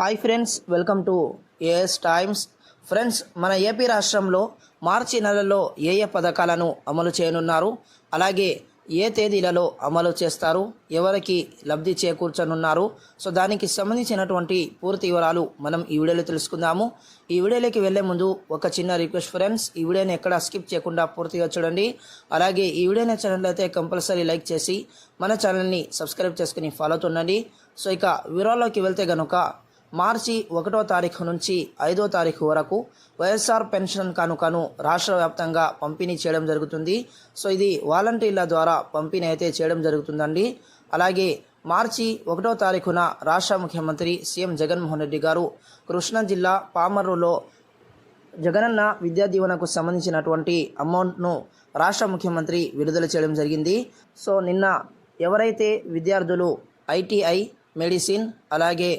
Hi friends welcome to AS times friends మన AP రాష్ట్రంలో మార్చి నెలలో ఏ ఏ పథకాలను అమలు చేయనున్నారు? అలాగే ఏ తేదీలలో అమలు చేస్తారు? ఎవరికి లబ్ధి చేకూర్చనున్నారు? సో దానికి సంబంధించినటువంటి పూర్తి వివరాలు మనం ఈ వీడియోలో తెలుసుకుందాము. ఈ వీడియోలోకి వెళ్ళే ముందు ఒక చిన్న రిక్వెస్ట్ ఫ్రెండ్స్ ఈ వీడియోని ఎక్కడ స్కిప్ చేయకుండా పూర్తిగా చూడండి. అలాగే ఈ వీడియో నచ్చినట్లయితే కంపల్సరీ లైక్ చేసి మన ఛానల్ని సబ్స్క్రైబ్ చేసుకుని ఫాలో అవుతుండండి. సో ఇక వివరాల్లోకి వెళ్తే గనుక మార్చి ఒకటో తారీఖు నుంచి ఐదో తారీఖు వరకు వైఎస్ఆర్ పెన్షన్ కానుకను రాష్ట్ర వ్యాప్తంగా పంపిణీ చేయడం జరుగుతుంది. సో ఇది వాలంటీర్ల ద్వారా పంపిణీ అయితే చేయడం జరుగుతుందండి. అలాగే మార్చి ఒకటో తారీఖున రాష్ట్ర ముఖ్యమంత్రి సీఎం జగన్మోహన్ రెడ్డి గారు కృష్ణా జిల్లా పామర్రులో జగనన్న విద్యా దీవెనకు సంబంధించినటువంటి అమౌంట్ను రాష్ట్ర ముఖ్యమంత్రి విడుదల చేయడం జరిగింది. సో నిన్న ఎవరైతే విద్యార్థులు ఐటీఐ మెడిసిన్ అలాగే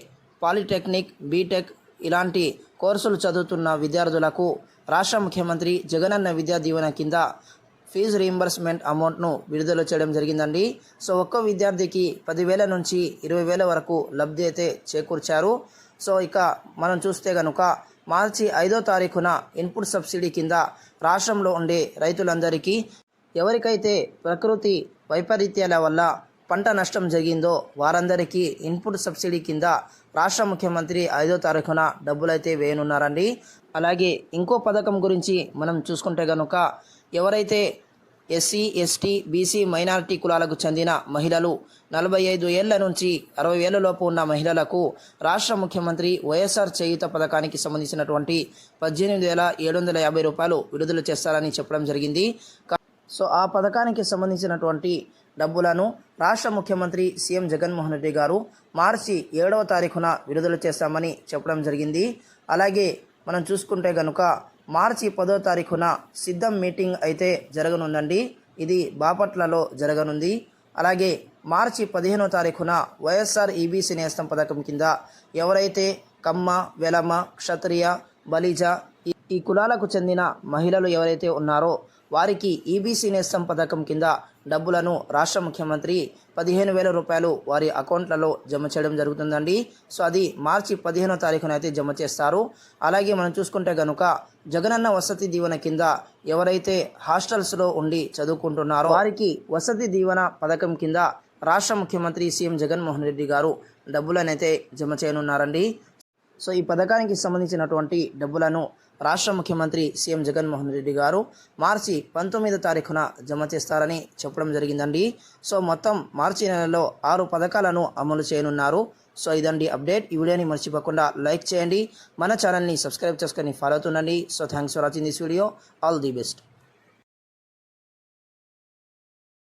పాలిటెక్నిక్ బీటెక్ ఇలాంటి కోర్సులు చదువుతున్న విద్యార్థులకు రాష్ట్ర ముఖ్యమంత్రి జగనన్న విద్యా దీవెన కింద ఫీజు రీయింబర్స్మెంట్ అమౌంట్ను విడుదల చేయడం జరిగిందండి. సో ఒక్క విద్యార్థికి పదివేల నుంచి ఇరవై వేల వరకు లబ్ధి అయితే చేకూర్చారు. సో ఇక మనం చూస్తే కనుక మార్చి ఐదో తారీఖున ఇన్పుట్ సబ్సిడీ కింద రాష్ట్రంలో ఉండే రైతులందరికీ ఎవరికైతే ప్రకృతి వైపరీత్యాల వల్ల పంట నష్టం జరిగిందో వారందరికీ ఇన్పుట్ సబ్సిడీ కింద రాష్ట్ర ముఖ్యమంత్రి ఐదో తారీఖున డబ్బులైతే వేయనున్నారండి. అలాగే ఇంకో పథకం గురించి మనం చూసుకుంటే కనుక ఎవరైతే ఎస్సీ ఎస్టీ బీసీ మైనారిటీ కులాలకు చెందిన మహిళలు నలభై ఐదు ఏళ్ళ నుంచి అరవై ఏళ్ళ లోపు ఉన్న మహిళలకు రాష్ట్ర ముఖ్యమంత్రి వైఎస్ఆర్ చేయుత పథకానికి సంబంధించినటువంటి పద్దెనిమిది వేల ఏడు వందల యాభై రూపాయలు విడుదల చేస్తారని చెప్పడం జరిగింది. సో ఆ పథకానికి సంబంధించినటువంటి డబ్బులను రాష్ట్ర ముఖ్యమంత్రి సీఎం జగన్మోహన్ రెడ్డి గారు మార్చి ఏడవ తారీఖున విడుదల చేస్తామని చెప్పడం జరిగింది. అలాగే మనం చూసుకుంటే గనుక మార్చి పదో తారీఖున సిద్ధం మీటింగ్ అయితే జరగనుందండి. ఇది బాపట్లలో జరగనుంది. అలాగే మార్చి పదిహేనో తారీఖున వైఎస్ఆర్ ఈబీసీ నేస్తం పథకం కింద ఎవరైతే కమ్మ వెలమ క్షత్రియ బలిజ ఈ- కులాలకు చెందిన మహిళలు ఎవరైతే ఉన్నారో వారికి ఈబీసీ నేస్తం పథకం కింద డబ్బులను రాష్ట్ర ముఖ్యమంత్రి పదిహేను వేల రూపాయలు వారి అకౌంట్లలో జమ చేయడం జరుగుతుందండి. సో అది మార్చి పదిహేనో తారీఖున అయితే జమ చేస్తారు. అలాగే మనం చూసుకుంటే గనుక జగనన్న వసతి దీవెన కింద ఎవరైతే హాస్టల్స్లో ఉండి చదువుకుంటున్నారో వారికి వసతి దీవెన పథకం కింద రాష్ట్ర ముఖ్యమంత్రి సీఎం జగన్మోహన్ రెడ్డి గారు డబ్బులనైతే జమ చేయనున్నారండి. సో ఈ పథకానికి సంబంధించినటువంటి డబ్బులను రాష్ట్ర ముఖ్యమంత్రి సీఎం జగన్మోహన్ రెడ్డి గారు మార్చి పంతొమ్మిదో తారీఖున జమ చేస్తారని చెప్పడం జరిగిందండి. సో మొత్తం మార్చి నెలలో ఆరు పథకాలను అమలు చేయనున్నారు. సో ఇదండి అప్డేట్. ఈ వీడియోని మర్చిపోకుండా లైక్ చేయండి. మన ఛానల్ని సబ్స్క్రైబ్ చేసుకొని follow అవుతుండండి. So thanks for watching this video. All the best.